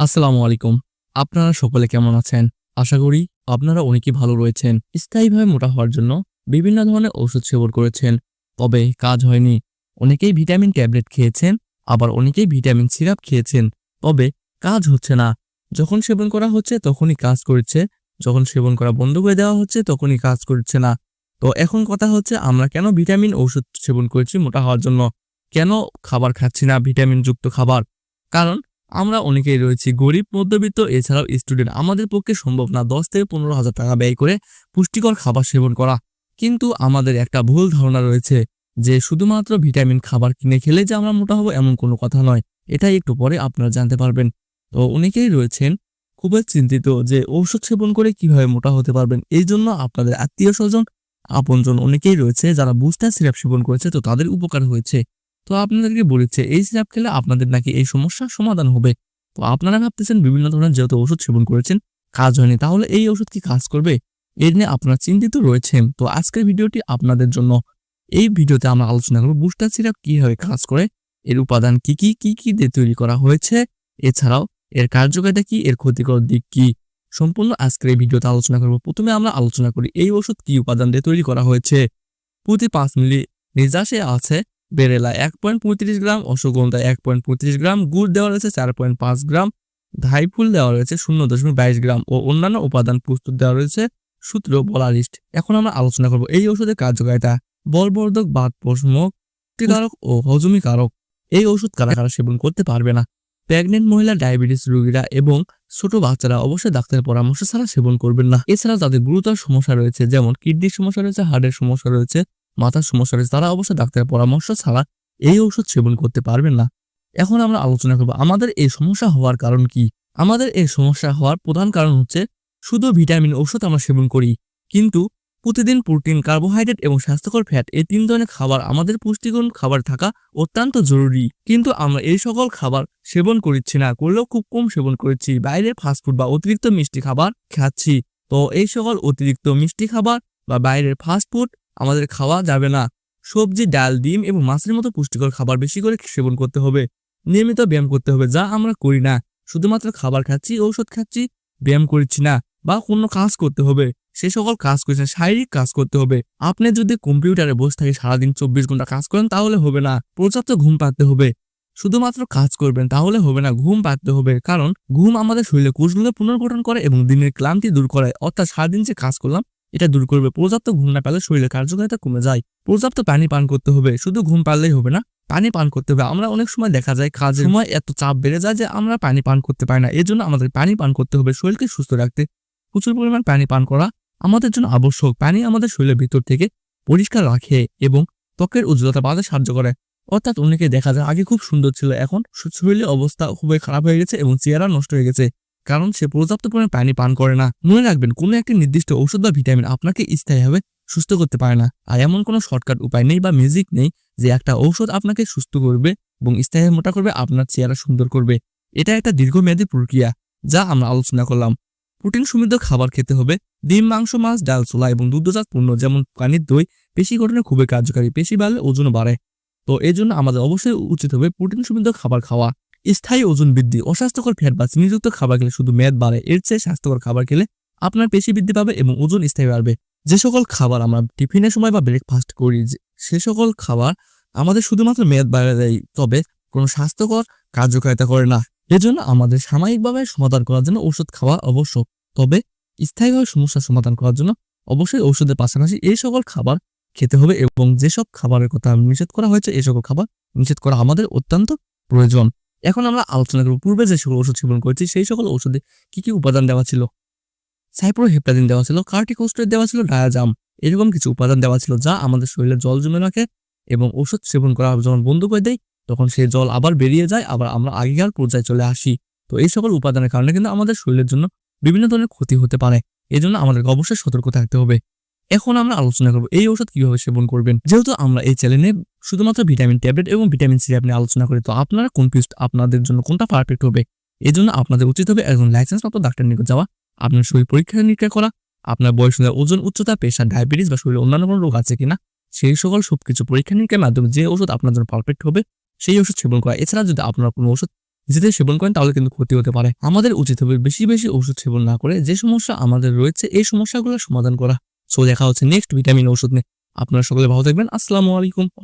আসসালামু আলাইকুম। আপনারা সকলে কেমন আছেন? আশা করি আপনারা অনেকেই ভালো রয়েছেন। স্থায়ীভাবে মোটা হওয়ার জন্য বিভিন্ন ধরনের ওষুধ সেবন করেছেন। তবে কাজ হয়নি। অনেকেই ভিটামিন ট্যাবলেট খেয়েছেন, আবার অনেকেই ভিটামিন সিরাপ খেয়েছেন। তবে কাজ হচ্ছে না। যখন সেবন করা হচ্ছে, তখনই কাজ করছে। যখন সেবন করা বন্ধ করে দেওয়া হচ্ছে, তখনই কাজ করছে না। তো এখন কথা হচ্ছে, আমরা কেন ভিটামিন ওষুধ সেবন করেছি মোটা হওয়ার জন্য? কেন খাবার খাচ্ছি না ভিটামিন যুক্ত খাবার? কারণ আমরা অনেকেই রয়েছি গরিব, মধ্যবিত্ত, এছাড়াও স্টুডেন্ট আমাদের পক্ষে সম্ভব না দশ থেকে পনেরো হাজার টাকা ব্যয় করে পুষ্টিকর খাবার সেবন করা। কিন্তু আমাদের একটা ভুল ধারণা রয়েছে যে শুধুমাত্র ভিটামিন খাবার কিনে খেলে যে আমরা মোটা হব এমন কোনো কথা নয়। এটাই একটু পরে আপনারা জানতে পারবেন। তো অনেকেই রয়েছেন খুবই চিন্তিত যে ঔষধ সেবন করে কীভাবে মোটা হতে পারবেন। এই জন্য আপনাদের আত্মীয় স্বজন, আপনজন অনেকেই রয়েছে যারা বুস্টার সিরাপ সেবন করেছে, তো তাদের উপকার হয়েছে। তো আপনাদেরকে বলেছে, এই সিরাপ খেলে আপনাদের নাকি এই সমস্যার সমাধান হবে। তো আপনারা ভাবতেছেন বিভিন্ন ধরনের যেহেতু ওষুধ সেবন করেছেন, কাজ হয়নি, তাহলে এই ওষুধ কি কাজ করবে? এর নিয়ে আপনারা চিন্তিত রয়েছেন তো আজকের ভিডিওটি আপনাদের জন্য। এই ভিডিওতে আমরা আলোচনা করব বুস্টার সিরাপ কীভাবে কাজ করে, এর উপাদান কি কি কি কি দিয়ে তৈরি করা হয়েছে, এছাড়াও এর কার্যকারিতা কি, এর ক্ষতিকর দিক কি। সম্পূর্ণ আজকের এই ভিডিওতে আলোচনা করব। প্রথমে আমরা আলোচনা করি, এই ওষুধ কি উপাদান দিয়ে তৈরি করা হয়েছে? প্রতি পাঁচ মিলি নির্যাসে আছে বেরেলা এক পয়েন্ট পঁয়ত্রিশ গ্রাম, অশ্বগন্ধা এক পয়েন্ট পঁয়ত্রিশ গ্রাম, গুড় দেওয়া রয়েছে চার পয়েন্ট পাঁচ গ্রাম দেওয়া রয়েছে শূন্য দশমিক বাইশ গ্রাম ও অন্যান্য উপাদান প্রস্তুত দেওয়া রয়েছে সূত্র বলারিস্ট এখন আমরা আলোচনা করব এই ওষুধের কার্যকারিতা, বলবর্ধক বাত প্রশমক ও হজমিকারক। এই ওষুধ কারা কারা সেবন করতে পারবে না? প্রেগনেন্ট মহিলা, ডায়াবেটিস রোগীরা এবং ছোট বাচ্চারা অবশ্যই ডাক্তারের পরামর্শ ছাড়া সেবন করবেন না। এছাড়া তাদের গুরুতর সমস্যা রয়েছে, যেমন কিডনির সমস্যা রয়েছে হার্টের সমস্যা রয়েছে মাথার সমস্যা রয়েছে তারা অবশ্যই ডাক্তারের পরামর্শ ছাড়া এই ঔষধ সেবন করতে পারবেন না। এখন আমরা আলোচনা করব, আমাদের এই সমস্যা হওয়ার কারণ কি? আমাদের এই সমস্যা হওয়ার প্রধান কারণ হচ্ছে শুধু ভিটামিন ঔষধ আমরা সেবন করি, কিন্তু প্রতিদিন প্রোটিন, কার্বোহাইড্রেট এবং স্বাস্থ্যকর ফ্যাট এই তিন ধরনের খাবার আমাদের পুষ্টিগুণ খাবার থাকা অত্যন্ত জরুরি। কিন্তু আমরা এই সকল খাবার সেবন করছি না, করলেও খুব কম সেবন করেছি বাইরে ফাস্টফুড বা অতিরিক্ত মিষ্টি খাবার খাচ্ছি। তো এই সকল অতিরিক্ত মিষ্টি খাবার বা বাইরের ফাস্টফুড আমাদের খাওয়া যাবে না। সবজি, ডাল, ডিম এবং মাছের মতো পুষ্টিকর খাবার বেশি করে সেবন করতে হবে। নিয়মিত ব্যায়াম করতে হবে, যা আমরা করি না। শুধুমাত্র খাবার খাচ্ছি, ঔষধ খাচ্ছি, ব্যায়াম করছি না বা কোনো কাজ করতে হবে। সে সকল কাজ করছে, শারীরিক কাজ করতে হবে। আপনি যদি কম্পিউটারে বসে থাকে সারাদিন চব্বিশ ঘণ্টা কাজ করেন, তাহলে হবে না। পর্যাপ্ত ঘুম পাতে হবে। শুধুমাত্র কাজ করবেন, তাহলে হবে না। ঘুম পাতে হবে, কারণ ঘুম আমাদের শরীরে কোষগুলো পুনর্গঠন করে এবং দিনের ক্লান্তি দূর করে অর্থাৎ সারাদিন যে কাজ করলাম এটা দূর করবে। পর্যাপ্ত ঘুম না পেলে শরীরের কার্যকারিতা কমে যায়। পর্যাপ্ত পানি পান করতে হবে। শুধু ঘুম পারলেই হবে না, পানি পান করতে হবে। আমরা অনেক সময় দেখা যায় কাজের সময় এত চাপ বেড়ে যায় যে আমরা পানি পান করতে পারি না। এর জন্য আমাদের পানি পান করতে হবে, শরীরকে সুস্থ রাখতে। প্রচুর পরিমাণ পানি পান করা আমাদের জন্য আবশ্যক। পানি আমাদের শরীরের ভিতর থেকে পরিষ্কার রাখে এবং ত্বকের উজ্জ্বলতা বাড়াতে সাহায্য করে। অর্থাৎ অনেকে দেখা যায়, আগে খুব সুন্দর ছিল, এখন শরীরের অবস্থা খুবই খারাপ হয়ে গেছে এবং চেহারা নষ্ট হয়ে গেছে। কারণ সে পর্যাপ্ত পরিমাণে পানি পান করে না। মনে রাখবেন, কোনো একটি নির্দিষ্ট ঔষধ বা ভিটামিন আপনাকে স্থায়ীভাবে সুস্থ করতে পারে না। আর এমন কোনো শর্টকাট উপায় নেই বা মিউজিক নেই যে একটা ঔষধ আপনাকে সুস্থ করবে এবং স্থায়ী মোটা করবে, আপনার চেহারা সুন্দর করবে। এটা একটা দীর্ঘমেয়াদী প্রক্রিয়া, যা আমরা আলোচনা করলাম। প্রোটিন সমৃদ্ধ খাবার খেতে হবে। ডিম, মাংস, মাছ, ডাল, ছোলা এবং দুগ্ধজাত পণ্য যেমন পানির দই, পেশি গঠনে খুবই কার্যকারী, পেশি বাড়লে ওজনও বাড়ে। তো এই জন্য আমাদের অবশ্যই উচিত হবে প্রোটিন সমৃদ্ধ খাবার খাওয়া। স্থায়ী ওজন বৃদ্ধি অস্বাস্থ্যকর ফ্যাট বা চিনিযুক্ত খাবার খেলে শুধু মেদ বাড়ে, এর চেয়ে স্বাস্থ্যকর খাবার খেলে আপনার পেশি বৃদ্ধি পাবে এবং ওজন স্থায়ী বাড়বে। যে সকল খাবার আমরা টিফিনের সময় বা ব্রেকফাস্ট করি সে সকল খাবার আমাদের শুধুমাত্র মেদ বাড়িয়ে দেয়, তবে কোনো স্বাস্থ্যকর কার্যকারিতা করে না। এজন্য আমাদের সাময়িকভাবে সমাধান করার জন্য ওষুধ খাওয়া আবশ্যক। তবে স্থায়ীভাবে সমস্যার সমাধান করার জন্য অবশ্যই ঔষধের পাশাপাশি এই সকল খাবার খেতে হবে এবং যেসব খাবারের কথা নিষেধ করা হয়েছে এই সকল খাবার নিষেধ করা আমাদের অত্যন্ত প্রয়োজন। এখন আমরা আলোচনা করব পূর্বে যে সকল ওষুধ সেবন করেছি, সেই সকল ওষুধে কি কি উপাদান দেওয়া ছিল? সাইপ্রোহেপটাদিন দেওয়া ছিল কার্টিকোস্টেট দেওয়া ছিল, ডায়াজাম এরকম কিছু উপাদান দেওয়া ছিল যা আমাদের শরীরে জল জমে রাখে এবং ওষুধ সেবন করা যখন বন্ধ করে দেয়, তখন সেই জল আবার বেরিয়ে যায়, আবার আমরা আগেকার পর্যায়ে চলে আসি। তো এই সকল উপাদানের কারণে কিন্তু আমাদের শরীরের জন্য বিভিন্ন ধরনের ক্ষতি হতে পারে। এই জন্য আমাদেরকে অবশ্যই সতর্ক থাকতে হবে। এখন আমরা আলোচনা করব এই ওষুধ কীভাবে সেবন করবেন। যেহেতু আমরা এই চ্যানেলে শুধুমাত্র ভিটামিন ট্যাবলেট এবং ভিটামিন সিরাপ নিয়ে আলোচনা করি, তো আপনারা কনফিউজড আপনাদের জন্য কোনটা পারফেক্ট হবে? এই জন্য আপনাদের উচিত হবে একজন লাইসেন্স প্রাপ্ত ডাক্তার নিকট যাওয়া। আপনার শরীর পরীক্ষা নিরীক্ষা করা, আপনার বয়স ওজন উচ্চতা, পেশা ডায়াবেটিস বা শরীরে অন্যান্য কোনো রোগ আছে কিনা, সেই সকল সবকিছু পরীক্ষা নিরীক্ষার মাধ্যমে যে ওষুধ আপনার জন্য পারফেক্ট হবে, সেই ওষুধ সেবন করা। এছাড়া যদি আপনার কোনো ওষুধ যেটা সেবন করেন, তাহলে কিন্তু ক্ষতি হতে পারে। আমাদের উচিত হবে বেশি বেশি ওষুধ সেবন না করে যে সমস্যা আমাদের রয়েছে, এই সমস্যাগুলো সমাধান করা। সো দেখা হচ্ছে নেক্সট ভিটামিন ওষুধ নিয়ে। আপনারা সকলে ভালো থাকবেন। আসসালামু আলাইকুম।